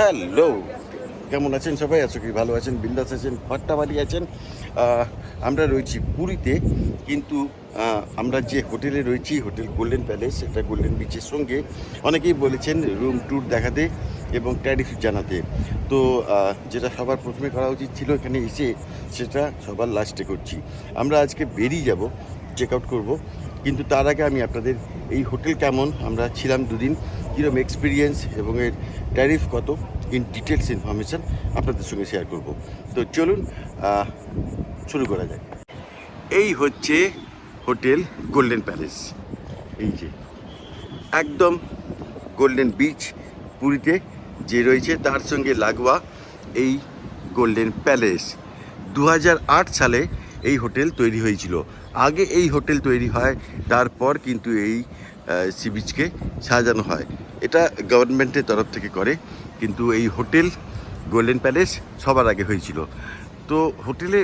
Hello. কেমন আছেন সবাই? আছো কি ভালো আছেন, বিন্দাস আছেন ফাট্টাবাড়ি আছেন। আমরা রয়েছি পুরীতে, কিন্তু আমরা যে হোটেলে রয়েছি, হোটেল গোল্ডেন প্যালেস, এটা গোল্ডেন বিচের সঙ্গে অনেকেই বলেছেন রুম ট্যুর দেখাতে এবং ট্যারিফ জানাতে। তো যেটা সবার প্রথমে করা উচিত ছিল এখানে এসে সেটা সবার লাস্টে করছি। আমরা আজকে বেরিয়ে যাব, চেক আউট করব, কিন্তু তার আগে আমি আপনাদের এই হোটেল কেমন, আমরা ছিলাম দুদিন কীরকম এক্সপিরিয়েন্স এবং এর ট্যারিফ কত? ইন ডিটেলস ইনফরমেশান আপনাদের সঙ্গে শেয়ার করব। তো চলুন শুরু করা যায় এই হচ্ছে হোটেল গোল্ডেন প্যালেস এই যে, একদম গোল্ডেন বিচ পুরীতে যে রয়েছে তার সঙ্গে লাগোয়া এই গোল্ডেন প্যালেস দু হাজার আট সালে এই হোটেল তৈরি হয়েছিল। আগে এই হোটেল তৈরি হয়, তারপর কিন্তু এই সি বিচকে সাজানো হয়। এটা গভর্নমেন্টের তরফ থেকে করে, কিন্তু এই হোটেল গোল্ডেন প্যালেস সবার আগে হয়েছিল। তো হোটেলে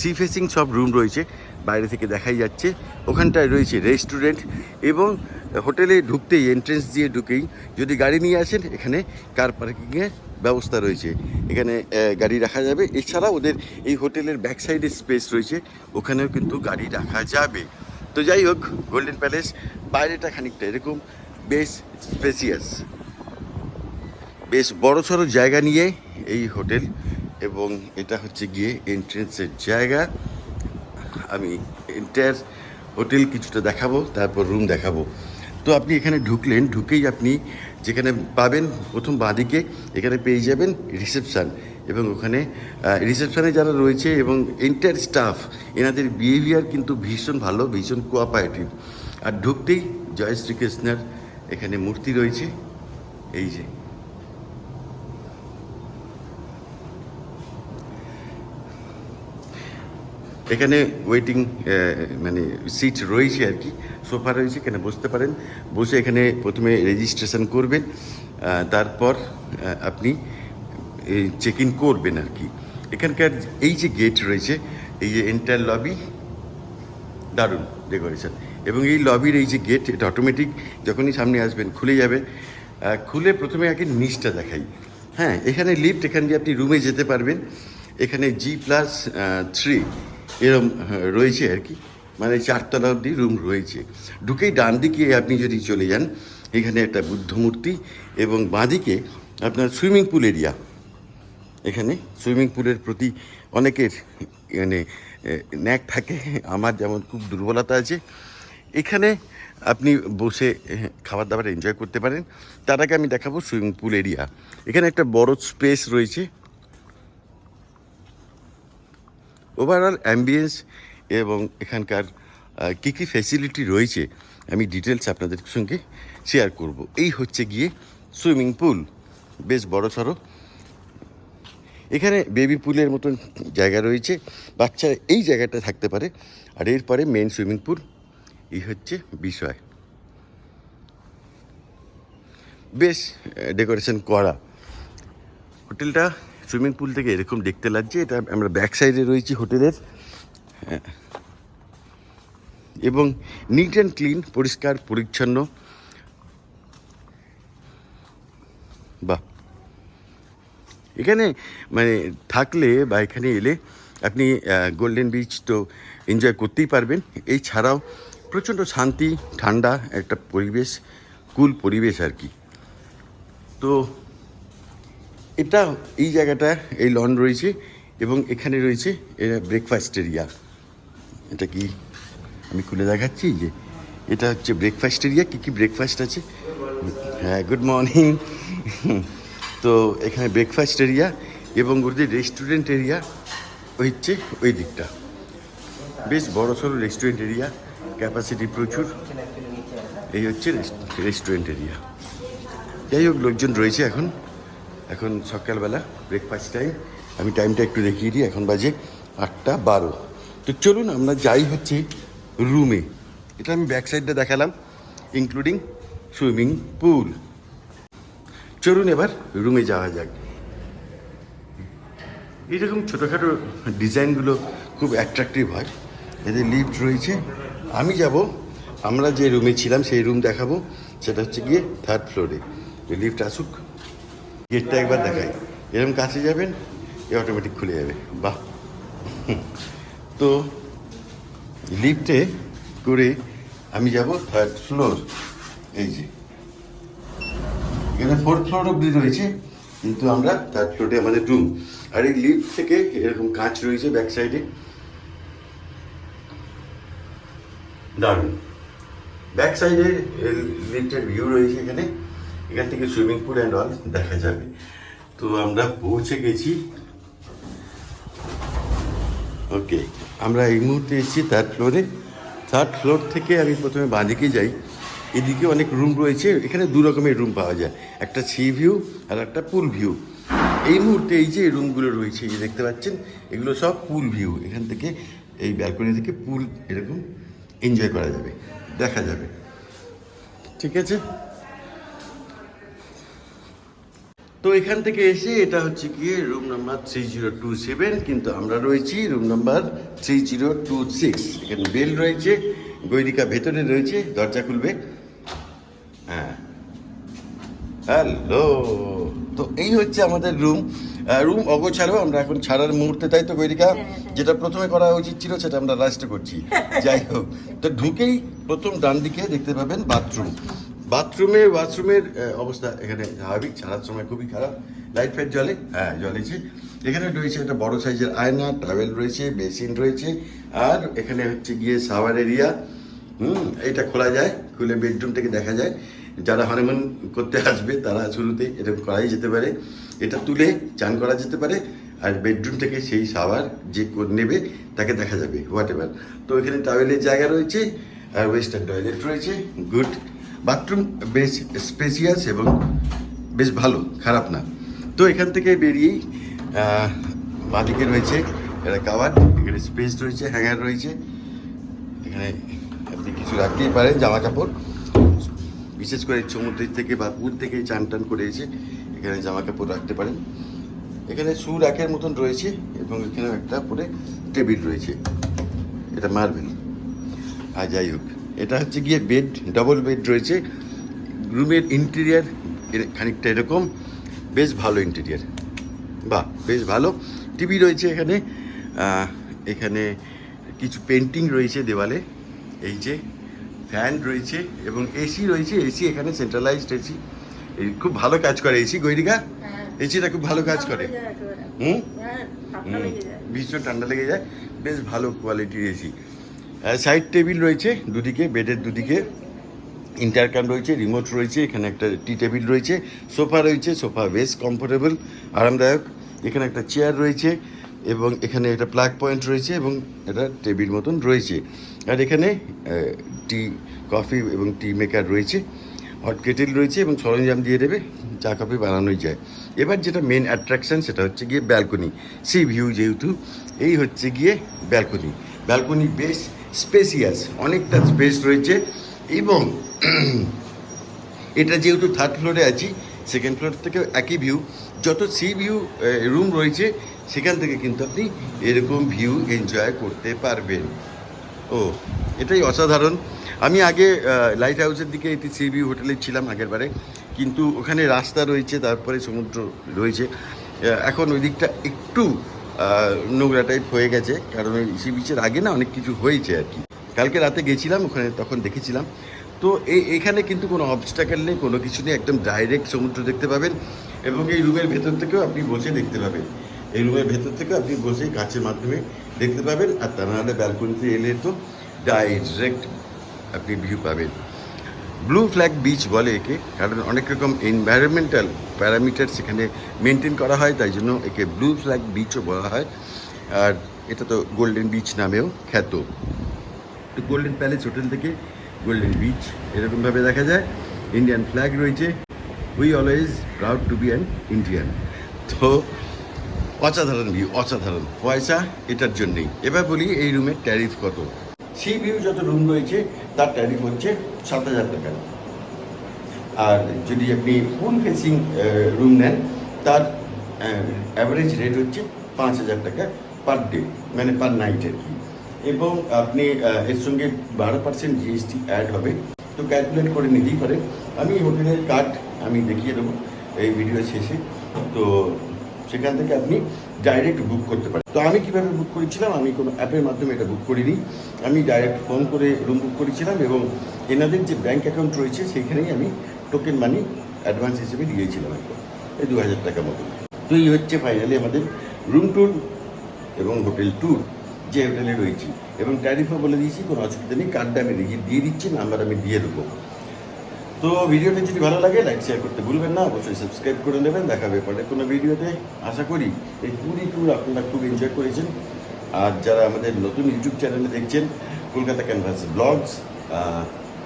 সি ফেসিং সব রুম রয়েছে, বাইরে থেকে দেখাই যাচ্ছে। ওখানটায় রয়েছে রেস্টুরেন্ট এবং হোটেলে ঢুকতেই এন্ট্রেন্স দিয়ে ঢুকেই যদি গাড়ি নিয়ে আসেন, এখানে কার পার্কিংয়ের ব্যবস্থা রয়েছে। এখানে গাড়ি রাখা যাবে। এছাড়া ওদের এই হোটেলের ব্যাক সাইডে স্পেস রয়েছে, ওখানেও কিন্তু গাড়ি রাখা যাবে। তো যাই হোক, গোল্ডেন প্যালেস বাইরেটা খানিকটা এরকম। বেশ স্পেসিয়াস বেশ বড় সড়ো জায়গা নিয়ে এই হোটেল এবং এটা হচ্ছে গিয়ে এন্ট্রেন্সের জায়গা। আমি এন্টায়ার হোটেল কিছুটা দেখাবো, তারপর রুম দেখাবো। তো আপনি এখানে ঢুকলেন, ঢুকেই আপনি যেখানে পাবেন প্রথম বাঁদিকে এখানে পেয়ে যাবেন রিসেপশান এবং ওখানে রিসেপশানে যারা রয়েছে এবং এন্টায়ার স্টাফ এনাদের বিহেভিয়ার কিন্তু ভীষণ ভালো, ভীষণ কোঅপারেটিভ আর ঢুকতেই জয় শ্রীকৃষ্ণের এখানে মূর্তি রয়েছে। এই যে। এখানে ওয়েটিং মানে সিট রয়েছে আর কি। সোফা রয়েছে, এখানে বসতে পারেন। বসে এখানে প্রথমে রেজিস্ট্রেশন করবেন তারপর আপনি চেক ইন করবেন আর কি। এখানকার এই যে গেট রয়েছে, এই যে এন্টার লবি দারুণ ডেকোরেশন এবং এই লবির এই যে গেট এটা অটোমেটিক যখনই সামনে আসবেন, খুলে যাবে। খুলে প্রথমে আগে নিচটা দেখাই। হ্যাঁ এখানে লিফট এখান দিয়ে আপনি রুমে যেতে পারবেন। এখানে জি প্লাস থ্রি এরম রয়েছে আর কি। মানে চারতলা অব্দি রুম রয়েছে। ঢুকেই ডান দিকে আপনি যদি চলে যান, এখানে একটা বুদ্ধ মূর্তি এবং বাঁদিকে আপনার সুইমিং পুল এরিয়া এখানে সুইমিং পুলের প্রতি অনেকের মানে ন্যাক থাকে। আমার যেমন খুব দুর্বলতা আছে এখানে আপনি বসে খাবার দাবার এনজয় করতে পারেন। তার আগে আমি দেখাবো সুইমিং পুল এরিয়া এখানে একটা বড় স্পেস রয়েছে। ওভারঅল অ্যাম্বিয়েন্স এবং এখানকার কী কী ফেসিলিটি রয়েছে, আমি ডিটেলস আপনাদের সঙ্গে শেয়ার করব। এই হচ্ছে গিয়ে সুইমিং পুল বেশ বড় সড়ো। এখানে বেবি পুলের মতন জায়গা রয়েছে। বাচ্চারা এই জায়গাটা থাকতে পারে। আর এরপরে মেন সুইমিং পুল এই হচ্ছে বিষয়। বেশ ডেকোরেশন করা। হোটেলটা সুইমিং পুল থেকে এরকম দেখতে লাগছে। এটা আমরা ব্যাক সাইডে রয়েছি হোটেলের। হ্যাঁ। এবং নিট অ্যান্ড ক্লিন পরিষ্কার, পরিচ্ছন্ন। বাহ। এখানে মানে থাকলে বা এখানে এলে আপনি গোল্ডেন বিচ তো এনজয় করতেই পারবেন। এছাড়াও প্রচণ্ড শান্তি, ঠান্ডা একটা পরিবেশ, কুল পরিবেশ আর কি। তো এটা, এই জায়গাটা, এই লন রয়েছে এবং এখানে রয়েছে এটা ব্রেকফাস্ট এরিয়া এটা কি আমি খুলে দেখাচ্ছি যে এটা হচ্ছে ব্রেকফাস্ট এরিয়া কী কী ব্রেকফাস্ট আছে? হ্যাঁ গুড মর্নিং তো এখানে ব্রেকফাস্ট এরিয়া এবং ওদের রেস্টুরেন্ট এরিয়া হচ্ছে ওই দিকটা। বেশ বড় সড়ো রেস্টুরেন্ট এরিয়া ক্যাপাসিটি প্রচুর। এই হচ্ছে রেস্টুরেন্ট এরিয়া যাই হোক, লোকজন রয়েছে এখন। এখন সকালবেলা ব্রেকফাস্ট টাইম আমি টাইমটা একটু দেখিয়ে দিই। এখন বাজে আটটা বারো। তো চলুন, আমরা যাই হচ্ছে রুমে এটা আমি ব্যাক সাইডটা দেখালাম ইনক্লুডিং সুইমিং পুল চলুন এবার রুমে যাওয়া যাক। এরকম ছোটোখাটো ডিজাইনগুলো খুব অ্যাট্রাকটিভ হয়। এদের লিফট রয়েছে। আমি যাব, আমরা যে রুমে ছিলাম, সেই রুম দেখাবো। সেটা হচ্ছে গিয়ে থার্ড ফ্লোরে লিফট আসুক। গেটটা একবার দেখাই। এরকম কাছে যাবেন, এ অটোমেটিক খুলে যাবে। বাহ। তো লিফটে করে আমি যাব থার্ড ফ্লোর এই যে। এখানে ফোর্থ ফ্লোর অব্দি রয়েছে, কিন্তু আমরা থার্ড ফ্লোরে আমাদের রুম আর এই লিফট থেকে এরকম কাঁচ রয়েছে ব্যাক সাইডে দারুণ। ব্যাক সাইডে লিফটের ভিউ রয়েছে এখানে। এখান থেকে সুইমিং পুল অ্যান্ড অল দেখা যাবে। তো আমরা পৌঁছে গেছি। ওকে আমরা এই মুহূর্তে এসেছি থার্ড ফ্লোরে থার্ড ফ্লোর থেকে আমি প্রথমে বাঁদিকে যাই। এদিকে অনেক রুম রয়েছে। এখানে দু রকমের রুম পাওয়া যায়। একটা সি ভিউ আর একটা পুল ভিউ এই মুহূর্তে এই যে রুমগুলো রয়েছে, এই যে দেখতে পাচ্ছেন, এগুলো সব পুল ভিউ এখান থেকে এই ব্যালকনি থেকে পুল এরকম এনজয় করা যাবে। দেখা যাবে। ঠিক আছে? তো এখান থেকে এসে এটা হচ্ছে গিয়ে room number three zero two seven কিন্তু আমরা রয়েছি room number three zero two six এখানে বেল রয়েছে, গৈরিকা ভেতরে রয়েছে, দরজা খুলবে। হ্যাঁ। হ্যালো তো এই হচ্ছে আমাদের রুম রুম অগোছালো আমরা এখন ছাড়ার মুহূর্তে তাই তো গৈরিকা? যেটা প্রথমে করা উচিত ছিল সেটা আমরা লাস্টে করছি। যাই হোক তো ঢুকেই প্রথম ডান দিকে দেখতে পাবেন বাথরুম বাথরুমে ওয়াশরুমের অবস্থা এখানে স্বাভাবিক ছাড়ার সময় খুবই খারাপ। লাইট ফাইট জলে হ্যাঁ জ্বলেছে। এখানে রয়েছে একটা বড় সাইজের আয়না টাওয়েল রয়েছে বেসিন রয়েছে আর এখানে হচ্ছে গিয়ে সাওয়ার এরিয়া হুম এটা খোলা যায় খুলে বেডরুম থেকে দেখা যায়। যারা হানিমুন করতে আসবে, তারা শুরুতে এরকম করাই যেতে পারে। এটা তুলে চান করা যেতে পারে, আর বেডরুম থেকে সেই সাওয়ার যে নেবে, তাকে দেখা যাবে হোয়াট এভার তো এখানে টাওয়েলের জায়গা রয়েছে, আর ওয়েস্টার্ন টয়লেট রয়েছে গুড বাথরুম বেশ স্পেসিয়াস এবং বেশ ভালো, খারাপ না। তো এখান থেকে বেরিয়েই বাঁদিকে রয়েছে একটা কাওয়ার এখানে স্পেস রয়েছে হ্যাঙ্গার রয়েছে। এখানে আপনি কিছু রাখতেই পারেন জামা কাপড় বিশেষ করে সমুদ্র থেকে বা পুর থেকে চান টান করে এসে এখানে জামা কাপড় রাখতে পারেন। এখানে শু রাখের মতন রয়েছে এবং এখানে একটা পরে টেবিল রয়েছে। এটা মার্বেল। আর যাই হোক, এটা হচ্ছে গিয়ে বেড, ডবল বেড রয়েছে। রুমের ইন্টেরিয়ার খানিকটা এরকম। বেশ ভালো ইন্টেরিয়ার। বাহ, বেশ ভালো। টিভি রয়েছে এখানে। এখানে কিছু পেন্টিং রয়েছে দেওয়ালে। এই যে ফ্যান রয়েছে এবং এসি রয়েছে এসি এখানে সেন্ট্রালাইজড এসি। খুব ভালো কাজ করে এসি গৈরিকা? হ্যাঁ। এসিটা খুব ভালো কাজ করে। হুম? হ্যাঁ, হুম, ভীষণ ঠান্ডা লেগে যায়। বেশ ভালো কোয়ালিটির এসি। সাইড টেবিল রয়েছে দুদিকে বেডের দুদিকে। ইন্টারকাম রয়েছে রিমোট রয়েছে এখানে একটা টি টেবিল রয়েছে। সোফা রয়েছে সোফা বেশ কমফোর্টেবল আরামদায়ক। এখানে একটা চেয়ার রয়েছে। এবং এখানে একটা প্লাগ পয়েন্ট রয়েছে এবং এটা টেবিল মতন রয়েছে। আর এখানে টি, কফি এবং টি মেকার রয়েছে। হট কেটেল রয়েছে এবং সরঞ্জাম দিয়ে দেবে, চা, কফি বানানোই যায়। এবার যেটা মেন অ্যাট্রাকশন সেটা হচ্ছে গিয়ে ব্যালকনি সি ভিউ যেহেতু, এই হচ্ছে গিয়ে ব্যালকনি ব্যালকনি বেশ স্পেসিয়াস অনেকটা স্পেস রয়েছে এবং এটা যেহেতু থার্ড ফ্লোরে আছি সেকেন্ড ফ্লোর থেকে একই ভিউ যত সি ভিউ রুম রয়েছে সেখান থেকে কিন্তু আপনি এরকম ভিউ এনজয় করতে পারবেন। ও, এটাই অসাধারণ। আমি আগে লাইট হাউসের দিকে এটি সি ভিউ হোটেলে ছিলাম আগের বারে, কিন্তু ওখানে রাস্তা রয়েছে, তারপরে সমুদ্র রয়েছে। এখন ওই দিকটা একটু নোংরা টাইপ হয়ে গেছে, কারণ ওই সি বিচের আগে না অনেক কিছু হয়েছে আর কি। কালকে রাতে গেছিলাম, ওখানে তখন দেখেছিলাম। তো এই এখানে কিন্তু কোনো অবস্টাকেল নেই, কোনো কিছু নেই, একদম ডাইরেক্ট সমুদ্র দেখতে পাবেন এবং এই রুমের ভেতর থেকেও আপনি বসে দেখতে পাবেন। এই রুমের ভেতর থেকে আপনি বসে কাঁচের মাধ্যমে দেখতে পাবেন, আর তা নাহলে ব্যালকনিতে এলে তো ডাইরেক্ট আপনি ভিউ পাবেন। ব্লু ফ্ল্যাগ বিচ বলে একে, কারণ অনেক রকম এনভায়রনমেন্টাল প্যারামিটার সেখানে মেনটেন করা হয়, তাই জন্য একে ব্লু ফ্ল্যাগ বিচও বলা হয়। আর এটা তো গোল্ডেন বিচ নামেও খ্যাত। তো গোল্ডেন প্যালেস হোটেল থেকে গোল্ডেন বিচ এরকমভাবে দেখা যায়। ইন্ডিয়ান ফ্ল্যাগ রয়েছে। We always proud to be an Indian তো অসাধারণ ভিউ অসাধারণ। পয়সা এটার জন্যেই। এবার বলি, এই রুমের ট্যারিফ কত? সি ভিউ যত রুম রয়েছে, তার ট্যারিফ হচ্ছে সাত হাজার টাকা। আর যদি আপনি ফুল ফেসিং রুম নেন, তার অ্যাভারেজ রেট হচ্ছে পাঁচ হাজার টাকা পার ডে মানে পার নাইট আর কি। এবং আপনি এর সঙ্গে বারো পার্সেন্ট জিএসটি অ্যাড হবে। তো ক্যালকুলেট করে নিতেই পারেন। আমি হোটেলের কার্ড আমি দেখিয়ে দেবো, এই ভিডিও শেষে। তো সেখান থেকে আপনি ডাইরেক্ট বুক করতে পারেন। তো আমি কীভাবে বুক করেছিলাম? আমি কোনো অ্যাপের মাধ্যমে এটা বুক করিনি। আমি ডাইরেক্ট ফোন করে রুম বুক করেছিলাম এবং এনাদের যে ব্যাঙ্ক অ্যাকাউন্ট রয়েছে, সেখানেই আমি টোকেন মানি অ্যাডভান্স হিসেবে দিয়েছিলাম একবার এই দু হাজার টাকা মতো তো এই হচ্ছে ফাইনালি আমাদের রুম ট্যুর এবং হোটেল ট্যুর যে হোটেলে রয়েছি। এবং ট্যারিফও বলে দিয়েছি, কোনো অসুবিধা নেই। কার্ডটা আমি দিয়ে দিচ্ছি নাম্বার আমি দিয়ে দেবো। তো ভিডিওটা যদি ভালো লাগে লাইক শেয়ার করতে ভুলবেন না। অবশ্যই সাবস্ক্রাইব করে নেবেন। দেখা হবে পরে কোনো ভিডিওতে। আশা করি এই পুরী ট্যুর আপনারা খুব এনজয় করেছেন। আর যারা আমাদের নতুন ইউটিউব চ্যানেলে দেখছেন, Kolkata canvas blogs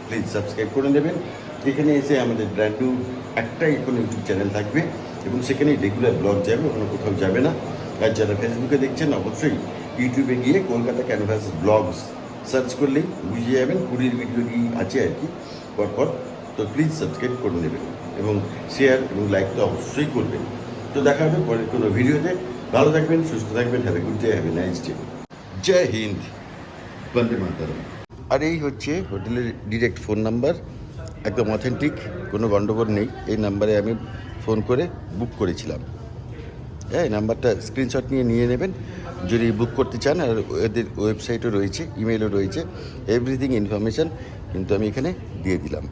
please subscribe করে নেবেন। এখানে এসে আমাদের ব্র্যান্ড একটাই কোনো ইউটিউব চ্যানেল থাকবে। এবং সেখানেই রেগুলার ব্লগ যাবে অন্য কোথাও যাবে না। আর যারা ফেসবুকে দেখছেন, অবশ্যই ইউটিউবে গিয়ে কলকাতা ক্যানভাস ব্লগস সার্চ করলেই বুঝে যাবেন পুরীর ভিডিও কি আছে আর কি। পরপর তো প্লিজ সাবস্ক্রাইব করে নেবেন এবং শেয়ার এবং লাইক তো অবশ্যই করবেন। তো দেখা হবে পরের কোনো ভিডিওতে। ভালো থাকবেন, সুস্থ থাকবেন have a good day have a nice day Jai Hind. Vande Mataram. আর এই হচ্ছে হোটেলের ডিরেক্ট ফোন নাম্বার একদম অথেন্টিক কোনো গণ্ডগোল নেই। এই নাম্বারে আমি ফোন করে বুক করেছিলাম। হ্যাঁ এই নাম্বারটা স্ক্রিনশট নিয়ে নিয়ে নেবেন। যদি বুক করতে চান, আর এদের ওয়েবসাইটও রয়েছে ইমেলও রয়েছে এভরিথিং ইনফরমেশান কিন্তু আমি এখানে দিয়ে দিলাম।